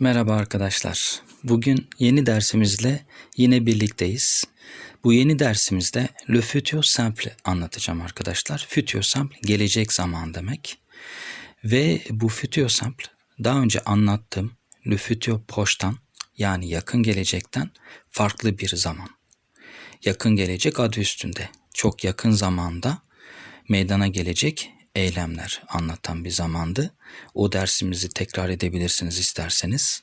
Merhaba arkadaşlar. Bugün yeni dersimizle yine birlikteyiz. Bu yeni dersimizde Le Futur Simple anlatacağım arkadaşlar. Futur Simple gelecek zaman demek. Ve bu Futur Simple daha önce anlattığım Le Futur Proche'tan yani yakın gelecekten farklı bir zaman. Yakın gelecek adı üstünde. Çok yakın zamanda meydana gelecek eylemler anlatan bir zamandı. O dersimizi tekrar edebilirsiniz isterseniz.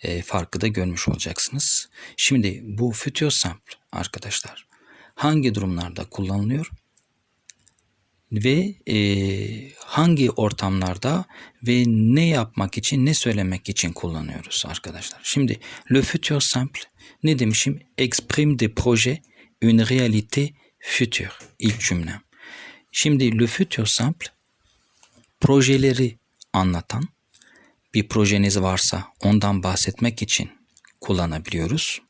E, farkı da görmüş olacaksınız. Şimdi bu future sample arkadaşlar hangi durumlarda kullanılıyor ve e, hangi ortamlarda ve ne yapmak için ne söylemek için kullanıyoruz arkadaşlar. Şimdi le futur ne demişim? Exprime des projets une réalité future ilk cümlem. Şimdi le futur simple projeleri anlatan bir projeniz varsa ondan bahsetmek için kullanabiliyoruz.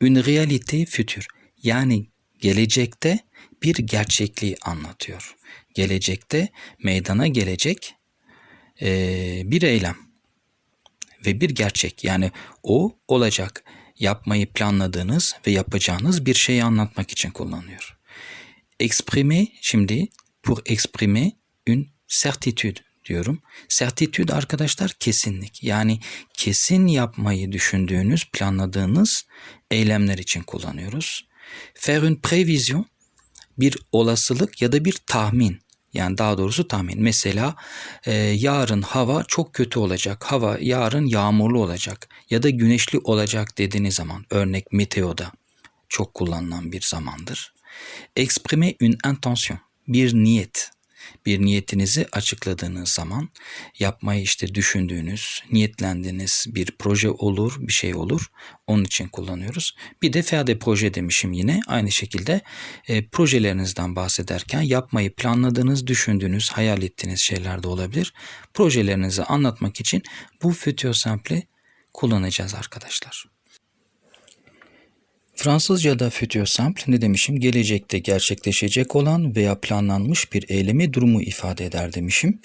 Une réalité future yani gelecekte bir gerçekliği anlatıyor. Gelecekte meydana gelecek e, bir eylem ve bir gerçek yani o olacak yapmayı planladığınız ve yapacağınız bir şeyi anlatmak için kullanıyor. Exprimer şimdi pour exprimer une certitude diyorum. Certitude arkadaşlar kesinlik. Yani kesin yapmayı düşündüğünüz, planladığınız eylemler için kullanıyoruz. Faire une prévision bir olasılık ya da bir tahmin. Yani daha doğrusu tahmin. Mesela e, yarın hava çok kötü olacak. Hava yarın yağmurlu olacak ya da güneşli olacak dediğiniz zaman örnek meteoda çok kullanılan bir zamandır. Exprimer une intention bir niyet bir niyetinizi açıkladığınız zaman yapmayı işte düşündüğünüz, niyetlendiğiniz bir proje olur, bir şey olur. Onun için kullanıyoruz. Bir de FAD proje demişim yine. Aynı şekilde e, projelerinizden bahsederken yapmayı planladığınız, düşündüğünüz, hayal ettiğiniz şeyler de olabilir. Projelerinizi anlatmak için bu Future Simple'i kullanacağız arkadaşlar. Fransızca'da futur simple ne demişim? Gelecekte gerçekleşecek olan veya planlanmış bir eylemi durumu ifade eder demişim.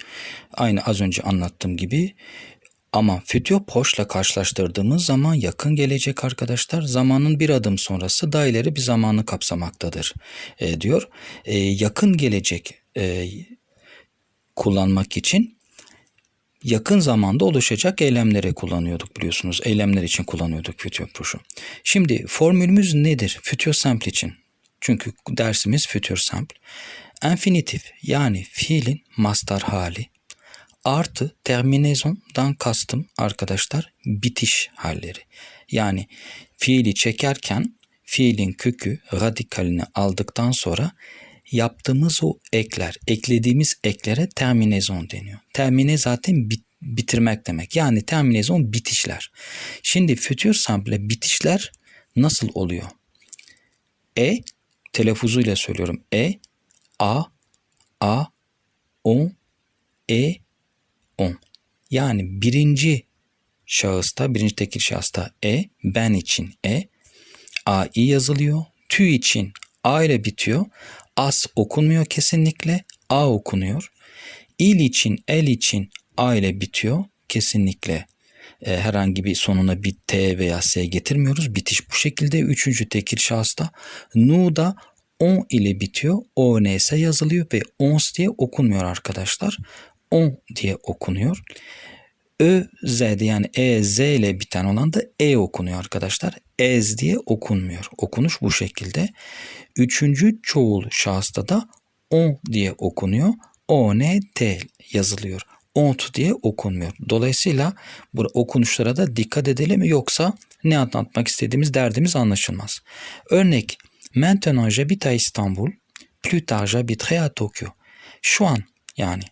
Aynı az önce anlattığım gibi ama futur proche'la karşılaştırdığımız zaman yakın gelecek arkadaşlar zamanın bir adım sonrası daha ileri bir zamanı kapsamaktadır e, diyor. E, yakın gelecek e, kullanmak için yakın zamanda oluşacak eylemlere kullanıyorduk biliyorsunuz. Eylemler için kullanıyorduk future. Şimdi formülümüz nedir future simple için? Çünkü dersimiz future simple. Infinitif yani fiilin master hali artı terminaison'dan kastım arkadaşlar bitiş halleri. Yani fiili çekerken fiilin kökü radikalini aldıktan sonra yaptığımız o ekler, eklediğimiz eklere terminezon deniyor. Termine zaten bit, bitirmek demek. Yani terminezon bitişler. Şimdi future simple bitişler nasıl oluyor? E telaffuzuyla söylüyorum. E, A, A, on, E, on. Yani birinci şahısta, birinci tekil şahısta E, ben için E, A, I yazılıyor. Tü için A ile bitiyor as okunmuyor kesinlikle. A okunuyor. İl için, el için A ile bitiyor. Kesinlikle e, herhangi bir sonuna bir T veya S getirmiyoruz. Bitiş bu şekilde. Üçüncü tekil şahısta. Nu da on ile bitiyor. O, N, S yazılıyor ve ons diye okunmuyor arkadaşlar. On diye okunuyor. Ö, Z'de yani E, Z ile biten olan da E okunuyor arkadaşlar. Ez diye okunmuyor. Okunuş bu şekilde. Üçüncü çoğul şahısta da on diye okunuyor. O, N, T yazılıyor. Ont diye okunmuyor. Dolayısıyla bu okunuşlara da dikkat edelim yoksa ne anlatmak istediğimiz derdimiz anlaşılmaz. Örnek Maintenant j'habite à İstanbul. Plus tard j'habiterai à Tokyo. Şu an yani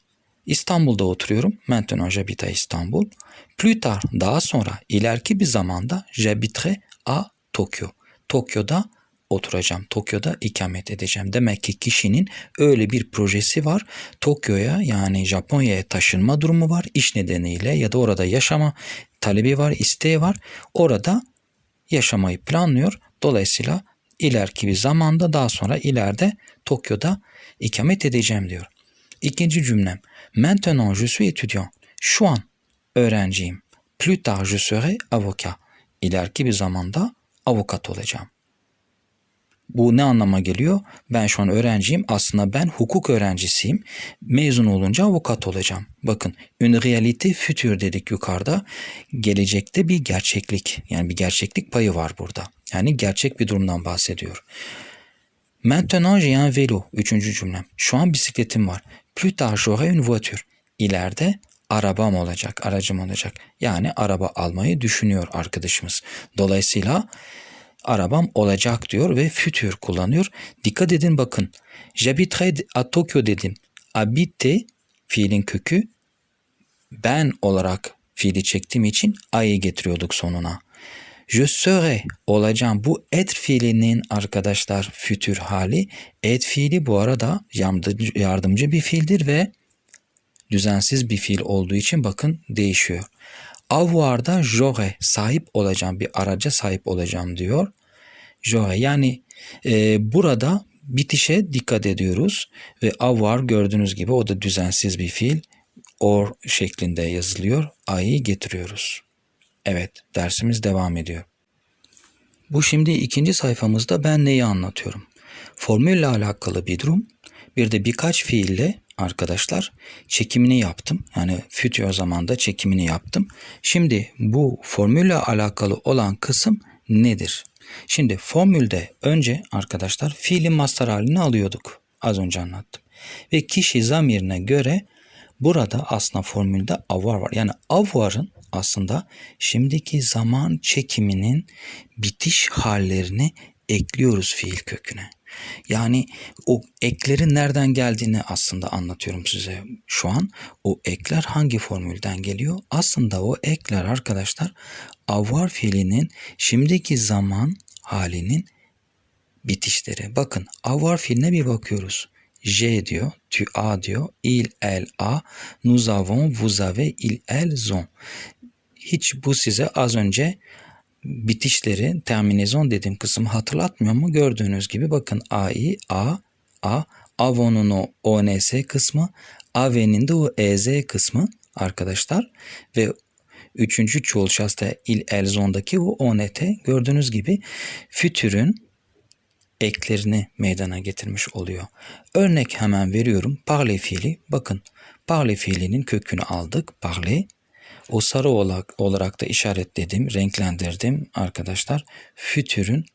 İstanbul'da oturuyorum. Maintenant j'habite à İstanbul. Plus tard daha sonra ileriki bir zamanda j'habiterai à Tokyo. Tokyo'da oturacağım. Tokyo'da ikamet edeceğim. Demek ki kişinin öyle bir projesi var. Tokyo'ya yani Japonya'ya taşınma durumu var. iş nedeniyle ya da orada yaşama talebi var, isteği var. Orada yaşamayı planlıyor. Dolayısıyla ileriki bir zamanda daha sonra ileride Tokyo'da ikamet edeceğim diyor. İkinci cümlem. Maintenant je suis étudiant. Şu an öğrenciyim. Plus tard je serai avocat. İleriki bir zamanda avukat olacağım. Bu ne anlama geliyor? Ben şu an öğrenciyim. Aslında ben hukuk öğrencisiyim. Mezun olunca avukat olacağım. Bakın, une réalité future dedik yukarıda. Gelecekte bir gerçeklik, yani bir gerçeklik payı var burada. Yani gerçek bir durumdan bahsediyor. Maintenant j'ai un vélo. Üçüncü cümlem. Şu an bisikletim var. Plus tard j'aurai une voiture. İleride arabam olacak, aracım olacak. Yani araba almayı düşünüyor arkadaşımız. Dolayısıyla arabam olacak diyor ve future kullanıyor. Dikkat edin bakın. J'habiterai à Tokyo dedim. Habite fiilin kökü ben olarak fiili çektiğim için a'yı getiriyorduk sonuna. Je serai olacağım. Bu et fiilinin arkadaşlar fütür hali. Et fiili bu arada yardımcı, bir fiildir ve düzensiz bir fiil olduğu için bakın değişiyor. Avoir'da j'aurai sahip olacağım bir araca sahip olacağım diyor. J'aurai yani e, burada bitişe dikkat ediyoruz ve avoir gördüğünüz gibi o da düzensiz bir fiil. Or şeklinde yazılıyor. A'yı getiriyoruz. Evet, dersimiz devam ediyor. Bu şimdi ikinci sayfamızda ben neyi anlatıyorum? Formülle alakalı bir durum. Bir de birkaç fiille arkadaşlar çekimini yaptım. Yani future zamanda çekimini yaptım. Şimdi bu formülle alakalı olan kısım nedir? Şimdi formülde önce arkadaşlar fiilin master halini alıyorduk. Az önce anlattım. Ve kişi zamirine göre burada aslında formülde avoir var. Yani avoir'ın aslında şimdiki zaman çekiminin bitiş hallerini ekliyoruz fiil köküne. Yani o eklerin nereden geldiğini aslında anlatıyorum size şu an. O ekler hangi formülden geliyor? Aslında o ekler arkadaşlar avoir fiilinin şimdiki zaman halinin bitişleri. Bakın avoir fiiline bir bakıyoruz. J diyor, tu as diyor, il, elle a, nous avons, vous avez, il, elles ont. Hiç bu size az önce bitişleri terminizon dediğim kısım hatırlatmıyor mu? Gördüğünüz gibi bakın AI, A, A, Avon'un o ONS kısmı, AV'nin de o EZ kısmı arkadaşlar ve üçüncü çoğul şahsta il elzondaki o ONT gördüğünüz gibi fütürün eklerini meydana getirmiş oluyor. Örnek hemen veriyorum. Parle fiili. Bakın parle fiilinin kökünü aldık. Parle. O sarı olarak, olarak da işaretledim, renklendirdim arkadaşlar. Fütürün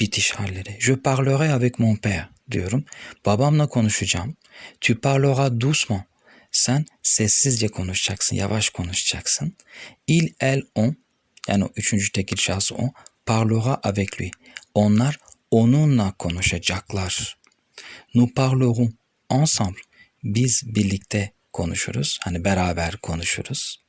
bitiş halleri. Je parlerai avec mon père diyorum. Babamla konuşacağım. Tu parleras doucement. Sen sessizce konuşacaksın, yavaş konuşacaksın. Il, elle, on yani o üçüncü tekil şahsı on parlera avec lui. Onlar onunla konuşacaklar. Nous parlerons ensemble. Biz birlikte konuşuruz. Hani beraber konuşuruz.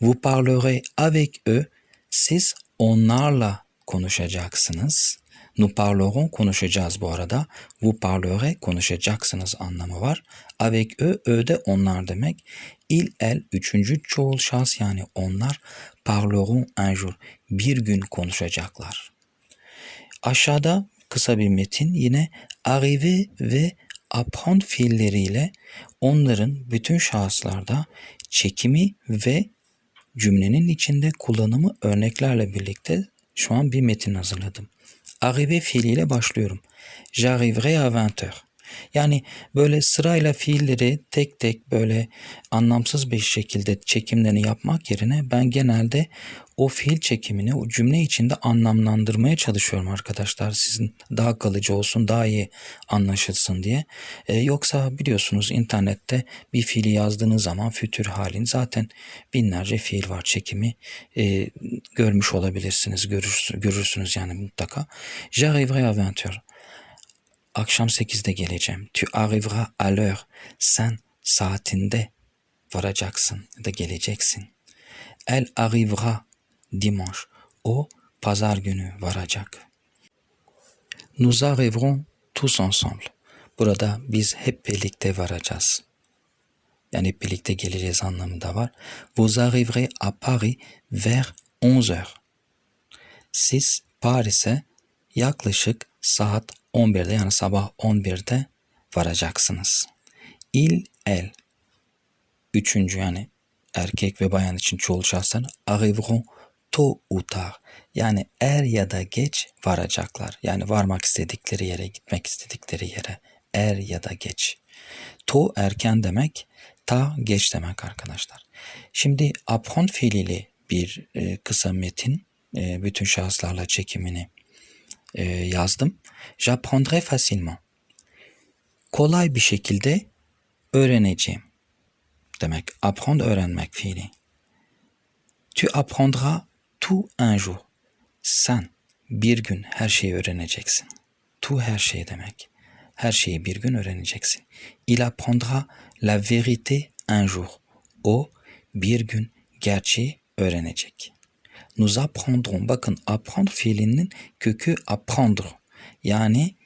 Vous parlerez avec eux. Siz onlarla konuşacaksınız. Nous parlerons konuşacağız bu arada. Vous parlerez konuşacaksınız anlamı var. Avec eux, eux de onlar demek. Il, elle üçüncü çoğul şahs yani onlar parleront un jour. Bir gün konuşacaklar. Aşağıda kısa bir metin yine arriver ve apprendre fiilleriyle onların bütün şahıslarda çekimi ve cümlenin içinde kullanımı örneklerle birlikte şu an bir metin hazırladım. Arriver fiiliyle başlıyorum. J'arriverai à 20 heures. Yani böyle sırayla fiilleri tek tek böyle anlamsız bir şekilde çekimlerini yapmak yerine ben genelde o fiil çekimini o cümle içinde anlamlandırmaya çalışıyorum arkadaşlar. Sizin daha kalıcı olsun, daha iyi anlaşılsın diye. Ee, yoksa biliyorsunuz internette bir fiili yazdığınız zaman fütür halin zaten binlerce fiil var çekimi e, görmüş olabilirsiniz. Görürsünüz, görürsünüz yani mutlaka. J'arriverai à 20 heures akşam 8'de geleceğim. Tu arriveras à l'heure. Sen saatinde varacaksın ya da geleceksin. Elle arrivera dimanche. O pazar günü varacak. Nous arriverons tous ensemble. Burada biz hep birlikte varacağız. Yani hep birlikte geleceğiz anlamında var. Vous arriverez à Paris vers 11 heures. Siz Paris'e yaklaşık saat 11'de yani sabah 11'de varacaksınız. Il, el. Üçüncü yani erkek ve bayan için çoğul şahslar arriveront tôt ou. Yani er ya da geç varacaklar. Yani varmak istedikleri yere, gitmek istedikleri yere. Er ya da geç. To erken demek, ta geç demek arkadaşlar. Şimdi apprendre fiiliyle bir e, kısa metin, e, bütün şahıslarla çekimini e, yazdım. J'apprendrai facilement. Kolay bir şekilde öğreneceğim demek. Apprendre öğrenmek fiili. Tu apprendras tout un jour. Sen bir gün her şeyi öğreneceksin. Tout her şey demek. Her şeyi bir gün öğreneceksin. Il apprendra la vérité un jour. O bir gün gerçeği öğrenecek. Nous apprendrons. Bakın apprendre fiilinin kökü apprendre. Yani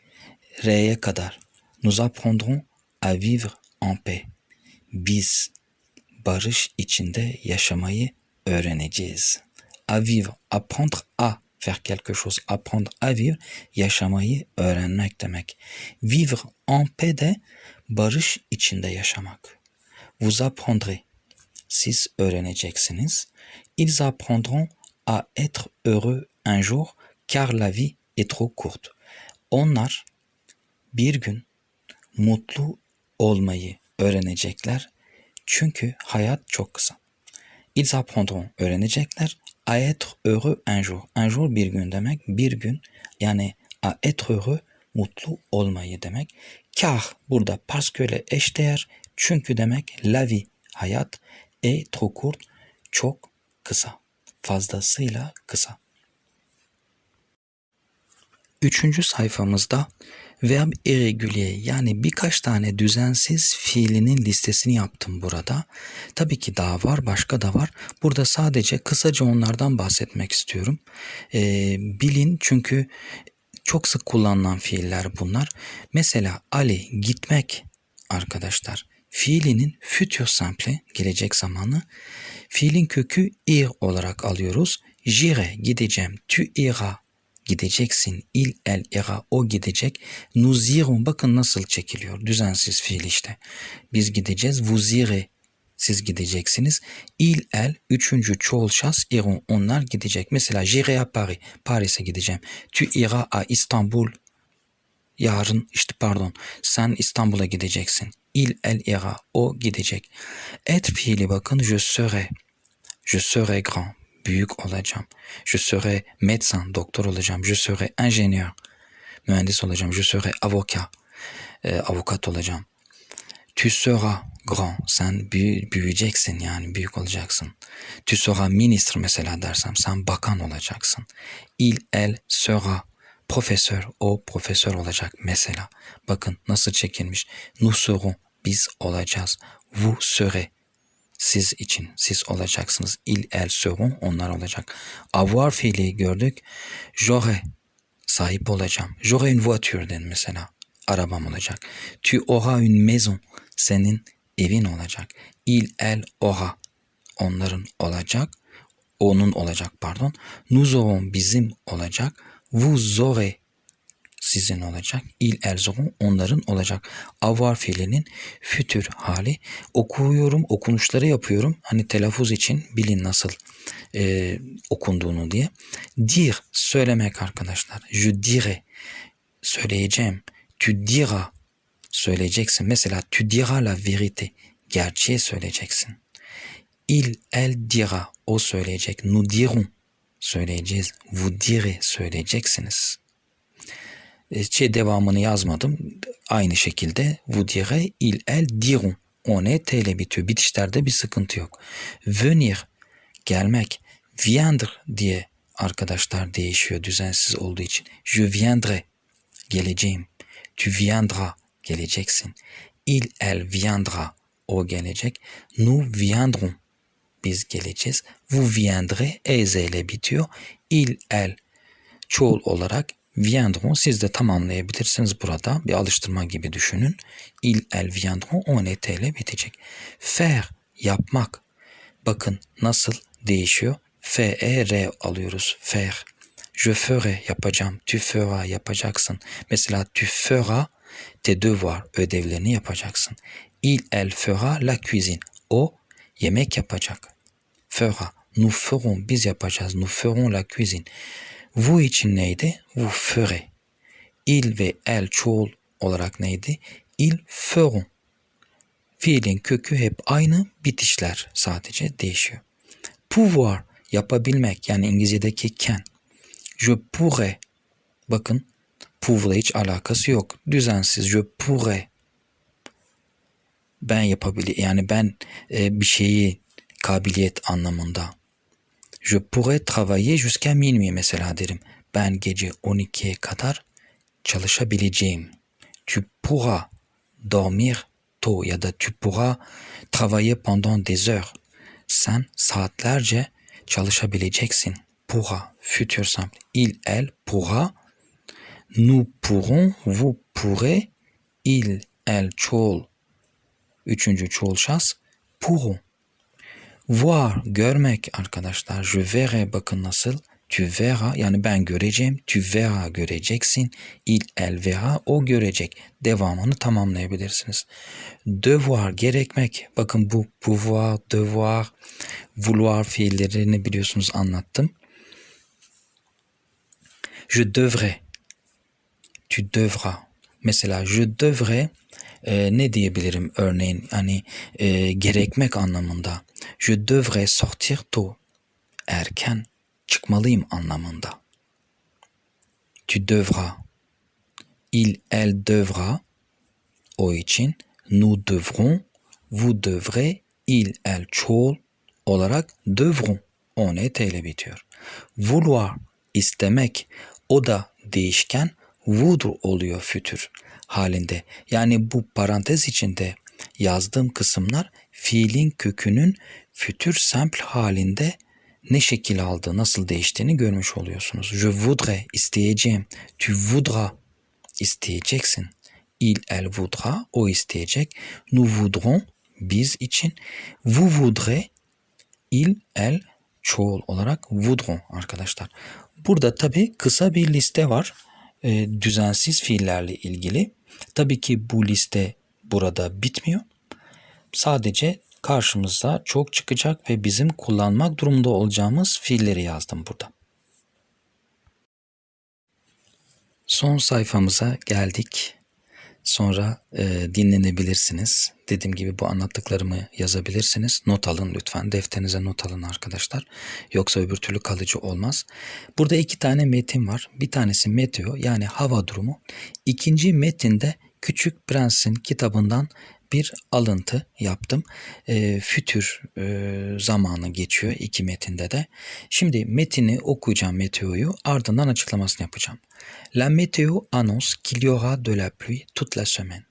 R'ye kadar. Nous apprendrons à vivre en paix. Biz barış içinde yaşamayı öğreneceğiz. À vivre, apprendre à faire quelque chose, apprendre à vivre, yaşamayı öğrenmek demek. Vivre en paix de barış içinde yaşamak. Vous apprendrez, siz öğreneceksiniz. Ils apprendront à être heureux un jour car la vie est trop courte. Onlar bir gün mutlu olmayı öğrenecekler çünkü hayat çok kısa. Ils apprendront öğrenecekler à être heureux un jour. Un jour bir gün demek. Bir gün yani à être heureux mutlu olmayı demek. Car burada parce que eşdeğer. Çünkü demek la vie hayat est trop court çok kısa. Fazlasıyla kısa. Üçüncü sayfamızda verb irrégulier yani birkaç tane düzensiz fiilinin listesini yaptım burada. Tabii ki daha var, başka da var. Burada sadece kısaca onlardan bahsetmek istiyorum. Ee, bilin çünkü çok sık kullanılan fiiller bunlar. Mesela Ali gitmek arkadaşlar. Fiilinin futur simple gelecek zamanı. Fiilin kökü ir olarak alıyoruz. J'irai gideceğim. Tu iras gideceksin. Il, el, ira, o gidecek. Nous irons bakın nasıl çekiliyor. Düzensiz fiil işte. Biz gideceğiz. Vous irez siz gideceksiniz. Il, el, üçüncü çoğul şahs, iront onlar gidecek. Mesela j'irai à Paris. Paris'e gideceğim. Tu iras à İstanbul. Yarın işte pardon sen İstanbul'a gideceksin. Il, el, ira, o gidecek. Et fiili bakın je serai. Je serai grand büyük olacağım. Je serai médecin, doktor olacağım. Je serai ingénieur, mühendis olacağım. Je serai avocat, e, avukat olacağım. Tu seras grand, sen büyü, büyüyeceksin yani büyük olacaksın. Tu seras ministre mesela dersem sen bakan olacaksın. Il, elle sera profesör, o profesör olacak mesela. Bakın nasıl çekilmiş. Nous serons, biz olacağız. Vous serez, siz için, siz olacaksınız. Il, el seront, onlar olacak. Avoir fiili gördük. J'aurai, sahip olacağım. J'aurai une voiture den mesela. Arabam olacak. Tu auras une maison, senin evin olacak. Il, el aura, onların olacak. Onun olacak pardon. Nous aurons, bizim olacak. Vous aurez, sizin olacak. Il, auront, onların olacak. Avoir fiilinin fütür hali. Okuyorum, okunuşları yapıyorum. Hani telaffuz için bilin nasıl e, okunduğunu diye. Dire, söylemek arkadaşlar. Je dirai, söyleyeceğim. Tu diras, söyleyeceksin. Mesela tu diras la vérité, gerçeği söyleyeceksin. Il, elle dira, o söyleyecek. Nous dirons, söyleyeceğiz. Vous direz, söyleyeceksiniz şey devamını yazmadım. Aynı şekilde vous direz, il, elle diront. O ne t ile bitiyor. Bitişlerde bir sıkıntı yok. Venir gelmek. Viendre diye arkadaşlar değişiyor düzensiz olduğu için. Je viendrai geleceğim. Tu viendras geleceksin. Il, elle viendra o gelecek. Nous viendrons biz geleceğiz. Vous viendrez ez ile bitiyor. Il, elle çoğul olarak viendront siz de tamamlayabilirsiniz burada. Bir alıştırma gibi düşünün. Il, elle viendront on ile bitecek. Faire yapmak. Bakın nasıl değişiyor. E, R alıyoruz. Faire. Je ferai yapacağım. Tu feras yapacaksın. Mesela tu feras tes devoirs ödevlerini yapacaksın. Il, elle fera la cuisine. O yemek yapacak. Fera. Nous ferons. Biz yapacağız. Nous ferons la cuisine. Vous için neydi? Vous ferez. Il ve el çoğul olarak neydi? Il feront. Fiilin kökü hep aynı, bitişler sadece değişiyor. Pouvoir yapabilmek yani İngilizce'deki can. Je pourrais. Bakın pour'la hiç alakası yok. Düzensiz. Je pourrais. Ben yapabilir yani ben e, bir şeyi kabiliyet anlamında. Je pourrais travailler jusqu'à minuit mesela derim. Ben gece 12'ye kadar çalışabileceğim. Tu pourras dormir tôt ya da tu pourras travailler pendant des heures. Sen saatlerce çalışabileceksin. Pourra, futur simple. Il, elle pourra. Nous pourrons, vous pourrez. Il, elle çoğul. Üçüncü çoğul şahıs. Pourront. Voir, görmek arkadaşlar. Je verrai bakın nasıl. Tu verras yani ben göreceğim. Tu verras göreceksin. Il, elle verra o görecek. Devamını tamamlayabilirsiniz. Devoir gerekmek. Bakın bu pouvoir, devoir, vouloir fiillerini biliyorsunuz anlattım. Je devrais. Tu devras. Mesela je devrais e, ne diyebilirim örneğin hani e, gerekmek anlamında. Je devrais sortir tôt. Erken çıkmalıyım anlamında. Tu devras. Il, elle devra. O için nous devrons, vous devrez, il, elle çoğul olarak devront. O ne T ile bitiyor. Vouloir istemek o da değişken voudre oluyor fütür halinde. Yani bu parantez içinde yazdığım kısımlar fiilin kökünün fütür simple halinde ne şekil aldığı, nasıl değiştiğini görmüş oluyorsunuz. Je voudrais, isteyeceğim. Tu voudras, isteyeceksin. Il, elle voudra, o isteyecek. Nous voudrons, biz için. Vous voudrez, il, elle, çoğul olarak voudront arkadaşlar. Burada tabi kısa bir liste var. E, düzensiz fiillerle ilgili. Tabii ki bu liste burada bitmiyor. Sadece karşımıza çok çıkacak ve bizim kullanmak durumunda olacağımız fiilleri yazdım burada. Son sayfamıza geldik. Sonra e, dinlenebilirsiniz. Dediğim gibi bu anlattıklarımı yazabilirsiniz. Not alın lütfen. Defterinize not alın arkadaşlar. Yoksa öbür türlü kalıcı olmaz. Burada iki tane metin var. Bir tanesi meteo yani hava durumu. İkinci metinde Küçük Prens'in kitabından alıntı. E. La météo annonce qu'il y aura de la pluie toute la semaine.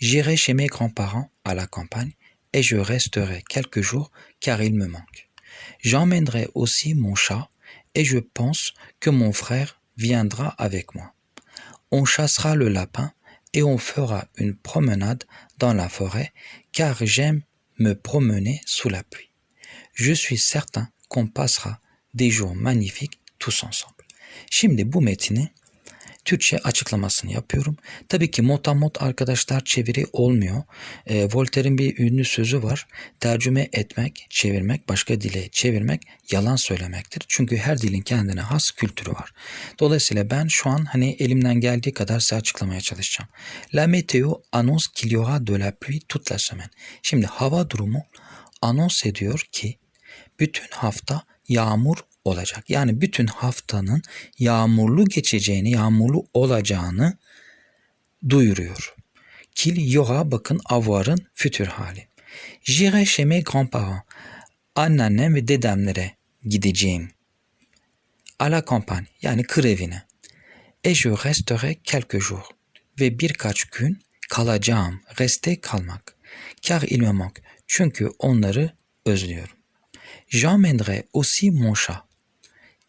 J'irai chez mes grands-parents à la campagne et je resterai quelques jours car il me manque. J'emmènerai aussi mon chat et je pense que mon frère viendra avec moi. On chassera le lapin et on fera une promenade dans la forêt car j'aime me promener sous la pluie. Je suis certain qu'on passera des jours magnifiques tous ensemble. Şimdi bu metini Türkçe açıklamasını yapıyorum. Tabii ki motamot arkadaşlar çeviri olmuyor. E, Voltaire'in bir ünlü sözü var. Tercüme etmek, çevirmek, başka dile çevirmek yalan söylemektir. Çünkü her dilin kendine has kültürü var. Dolayısıyla ben şu an hani elimden geldiği kadar size açıklamaya çalışacağım. La météo annonce qu'il y aura de la pluie toute la semaine. Şimdi hava durumu anons ediyor ki bütün hafta yağmur olacak. Yani bütün haftanın yağmurlu geçeceğini, yağmurlu olacağını duyuruyor. Qu'il y bakın avarın fütür hali. J'irai chez mes grands-parents. Anneannem ve dedemlere gideceğim. À la campagne yani kır evine. Et je resterai quelques jours. Ve birkaç gün kalacağım. Reste kalmak. Car il me manque. Çünkü onları özlüyorum. J'emmènerai aussi mon chat.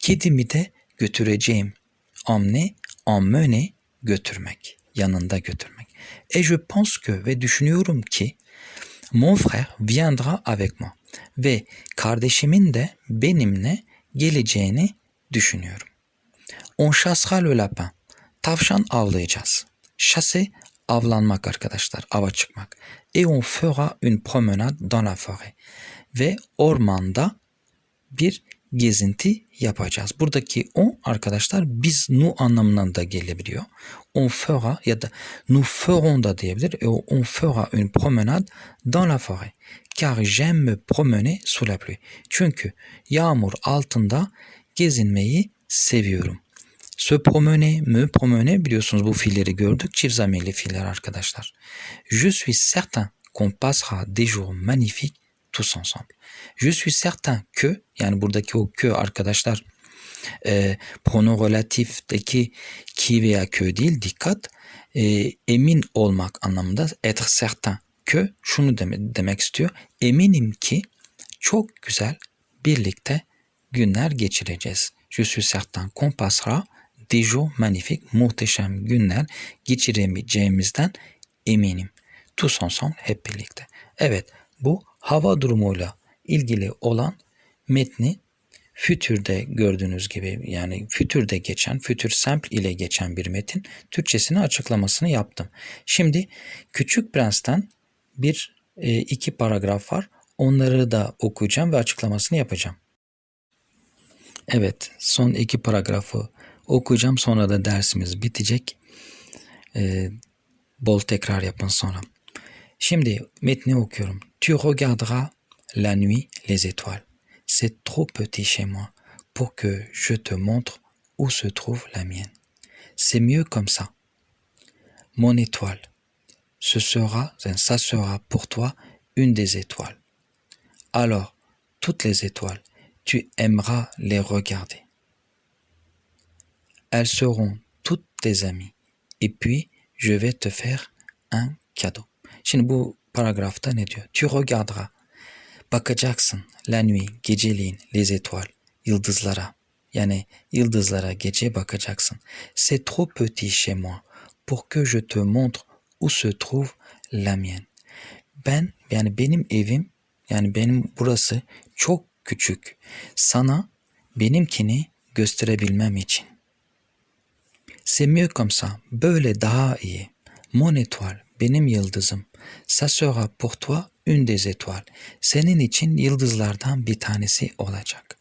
Kedimi de götüreceğim. Emne, emmene götürmek. Yanında götürmek. Et je pense que ve düşünüyorum ki mon frère viendra avec moi. Ve kardeşimin de benimle geleceğini düşünüyorum. On chassera le lapin. Tavşan avlayacağız. Chasser avlanmak arkadaşlar, ava çıkmak. Et on fera une promenade dans la forêt. ve ormanda bir gezinti yapacağız. Buradaki on arkadaşlar biz nu anlamından da gelebiliyor. On fera ya da nous ferons da diyebilir. E, on fera une promenade dans la forêt. Car j'aime me promener sous la pluie. Çünkü yağmur altında gezinmeyi seviyorum. Se promener, me promener biliyorsunuz bu fiilleri gördük. Çift zamirli fiiller arkadaşlar. Je suis certain qu'on passera des jours magnifiques tous ensemble. Je suis certain que yani buradaki o que arkadaşlar e, pronom relatifteki ki veya que değil dikkat e, emin olmak anlamında être certain que şunu deme, demek istiyor. Eminim ki çok güzel birlikte günler geçireceğiz. Je suis certain qu'on passera des jours magnifiques, muhteşem günler geçiremeyeceğimizden eminim. Tous ensemble, hep birlikte. Evet, bu hava durumuyla ilgili olan metni fütürde gördüğünüz gibi yani fütürde geçen, fütür simple ile geçen bir metin Türkçesini açıklamasını yaptım. Şimdi Küçük Prens'ten bir e, iki paragraf var. Onları da okuyacağım ve açıklamasını yapacağım. Evet, son iki paragrafı okuyacağım. Sonra da dersimiz bitecek. Ee, bol tekrar yapın sonra. Şimdi metni okuyorum. Tu regarderas la nuit les étoiles. C'est trop petit chez moi pour que je te montre où se trouve la mienne. C'est mieux comme ça. Mon étoile, ce sera, ça sera pour toi une des étoiles. Alors, toutes les étoiles, tu aimeras les regarder. Elles seront toutes tes amies. Et puis, je vais te faire un cadeau. Şimdi bu paragrafta ne diyor? Tu regarderas. Bakacaksın la nuit, geceliğin, les étoiles, yıldızlara. Yani yıldızlara gece bakacaksın. C'est trop petit chez moi pour que je te montre où se trouve la mienne. Ben yani benim evim yani benim burası çok küçük. Sana benimkini gösterebilmem için. C'est mieux comme ça. Böyle daha iyi. Mon étoile, benim yıldızım. Ça sera pour toi une des étoiles. Senin için yıldızlardan bir tanesi olacak.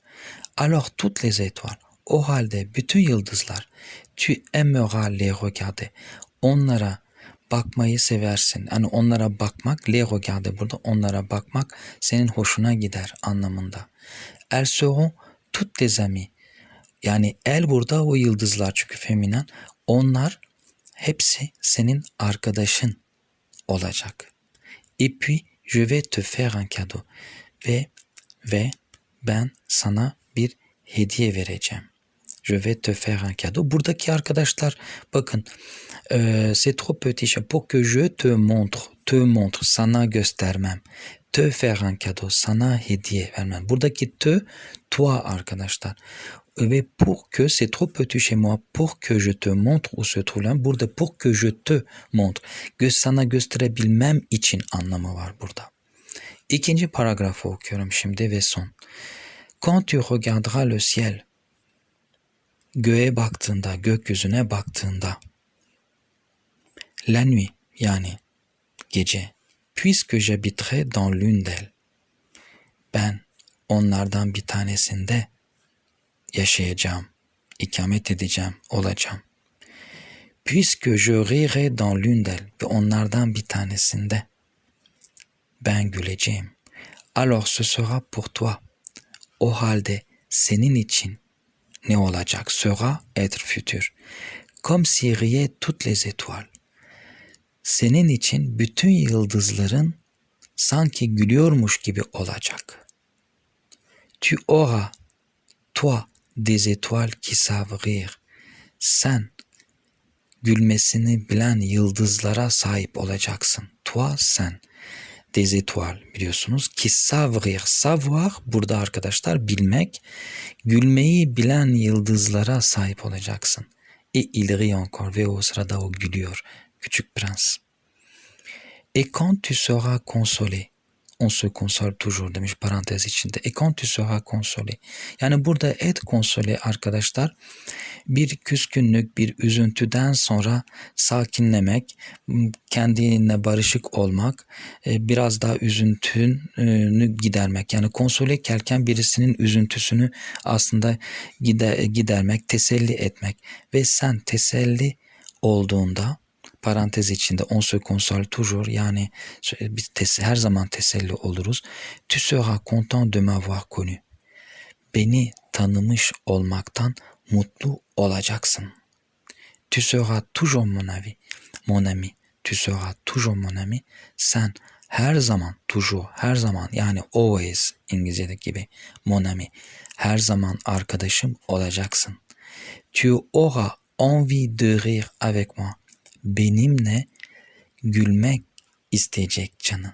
Alors toutes les étoiles. O halde bütün yıldızlar. Tu aimeras les regarder. Onlara bakmayı seversin. Yani onlara bakmak, les regarder burada onlara bakmak senin hoşuna gider anlamında. Elles seront toutes tes amies. Yani el burada o yıldızlar çünkü feminen. Onlar hepsi senin arkadaşın olacak. Et puis je vais te faire un cadeau. Ve ve ben sana bir hediye vereceğim. Je vais te faire un cadeau. Buradaki arkadaşlar bakın e, c'est trop petit pour que je te montre. Te montre sana göstermem. Te faire un cadeau sana hediye vermem. Buradaki te toi arkadaşlar. Ve pour que c'est trop petit chez moi pour que je te montre où se trouve là. Burada pour que je te montre. Göz sana gösterebilmem için anlamı var burada. İkinci paragrafı okuyorum şimdi ve son. Quand tu regarderas le ciel. Göğe baktığında, gökyüzüne baktığında. La nuit yani gece. Puisque j'habiterai dans l'une d'elles. Ben onlardan bir tanesinde yaşayacağım, ikamet edeceğim, olacağım. Puisque je rirai dans l'une d'elles ve onlardan bir tanesinde ben güleceğim. Alors ce sera pour toi. O halde senin için ne olacak? Sera être futur. Comme si riaient toutes les étoiles. Senin için bütün yıldızların sanki gülüyormuş gibi olacak. Tu auras, toi, des étoiles qui savent rire. Sen gülmesini bilen yıldızlara sahip olacaksın. Toi sen. Des étoiles biliyorsunuz ki savent. Savoir burada arkadaşlar bilmek. Gülmeyi bilen yıldızlara sahip olacaksın. Et il rit encore ve o sırada o gülüyor. Küçük prens. Et quand tu seras consolé. On se console toujours demiş parantez içinde. Et quand tu seras consolé. Yani burada et consolé arkadaşlar bir küskünlük, bir üzüntüden sonra sakinlemek, m, kendine barışık olmak, e, biraz daha üzüntünü gidermek. Yani konsole ederken birisinin üzüntüsünü aslında gide- gidermek, teselli etmek ve sen teselli olduğunda parantez içinde on se console toujours yani biz her zaman teselli oluruz. Tu seras content de m'avoir connu. Beni tanımış olmaktan mutlu olacaksın. Tu seras toujours mon ami. Mon ami. Tu seras toujours mon ami. Sen her zaman, toujours, her zaman yani always İngilizce'deki gibi mon ami. Her zaman arkadaşım olacaksın. Tu auras envie de rire avec moi. Benimle gülmek isteyecek canın.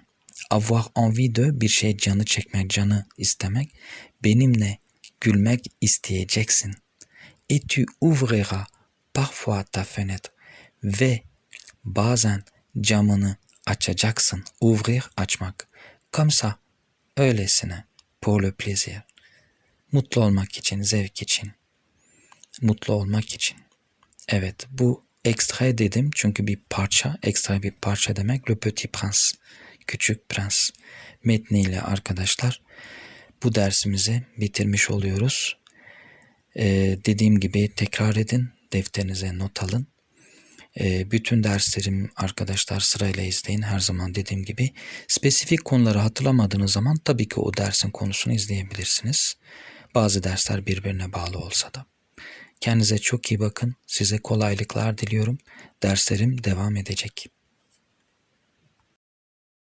Avoir envie de bir şey canı çekmek, canı istemek. Benimle gülmek isteyeceksin. Et tu ouvriras parfois ta fenêtre. Ve bazen camını açacaksın. Ouvrir açmak. Comme ça, öylesine. Pour le plaisir. Mutlu olmak için, zevk için. Mutlu olmak için. Evet bu ekstra dedim çünkü bir parça, ekstra bir parça demek. Le Petit Prince, Küçük Prens metniyle arkadaşlar bu dersimizi bitirmiş oluyoruz. Ee, dediğim gibi tekrar edin, defterinize not alın. Ee, bütün derslerim arkadaşlar sırayla izleyin. Her zaman dediğim gibi spesifik konuları hatırlamadığınız zaman tabii ki o dersin konusunu izleyebilirsiniz. Bazı dersler birbirine bağlı olsa da. Kendinize çok iyi bakın. Size kolaylıklar diliyorum. Derslerim devam edecek.